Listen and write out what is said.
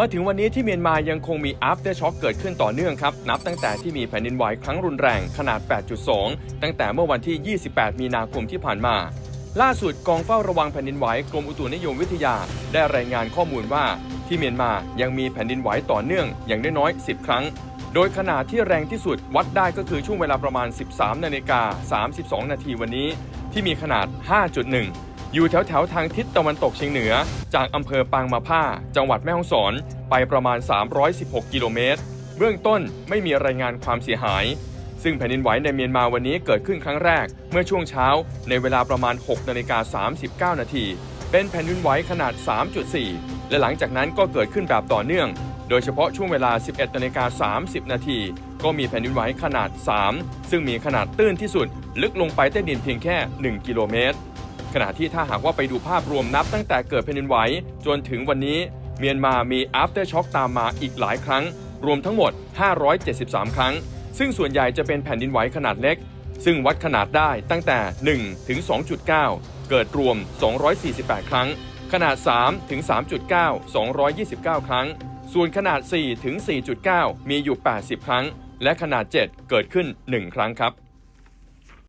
มาถึงวันนี้ที่เมียนมายังคงมี after shock เกิดขึ้นต่อเนื่องครับ นับตั้งแต่ที่มีแผ่นดินไหวครั้งรุนแรงขนาด 8.2 ตั้งแต่เมื่อวันที่ 28 มีนาคมที่ผ่านมา ล่าสุดกองเฝ้าระวังแผ่นดินไหวกรมอุตุนิยมวิทยา ได้รายงานข้อมูลว่าที่เมียนมายังมีแผ่นดินไหวต่อเนื่องอย่างน้อยๆ10 ครั้ง โดยขนาดที่แรงที่สุดวัดได้ก็คือช่วงเวลาประมาณ 13 นาฬิกา 32 นาทีวันนี้ ที่มีขนาด 5.1 อยู่แถวแถวทางทิศตะวันตกเฉียงเหนือ จากอำเภอปางมาผ้า จังหวัดแม่ฮ่องสอน ไปประมาณ 316 กิโลเมตร เบื้องต้นไม่มีรายงานความเสียหาย ซึ่งแผ่นดินไหวในเมียนมาวันนี้เกิดขึ้นครั้งแรก เมื่อช่วงเช้าในเวลาประมาณ 6นาฬิกา39 นาที เป็นแผ่นดินไหวขนาด 3.4 และหลังจากนั้นก็เกิดขึ้นแบบต่อเนื่อง โดยเฉพาะช่วงเวลา 11นาฬิกา30 นาทีก็มีแผ่นดินไหวขนาด 3 ซึ่งมีขนาดตื้นที่สุด ลึกลงไปใต้ดินเพียงแค่ 1 กิโลเมตร ขณะที่ถ้าหากว่าไปดูภาพรวมนับตั้งแต่เกิดแผ่นดินไหวจนถึงวันนี้ เมียนมามี after shock ตามมาอีกหลายครั้ง รวมทั้งหมด 573 ครั้ง ซึ่งส่วนใหญ่จะเป็นแผ่นดินไหวขนาดเล็ก ซึ่งวัดขนาดได้ตั้งแต่ 1 ถึง 2.9 เกิดรวม 248 ครั้ง ขนาด 3 ถึง 3.9 229 ครั้ง ส่วนขนาด 4 ถึง 4.9 มีอยู่ 80 ครั้ง และขนาด 7 เกิดขึ้น 1 ครั้งครับ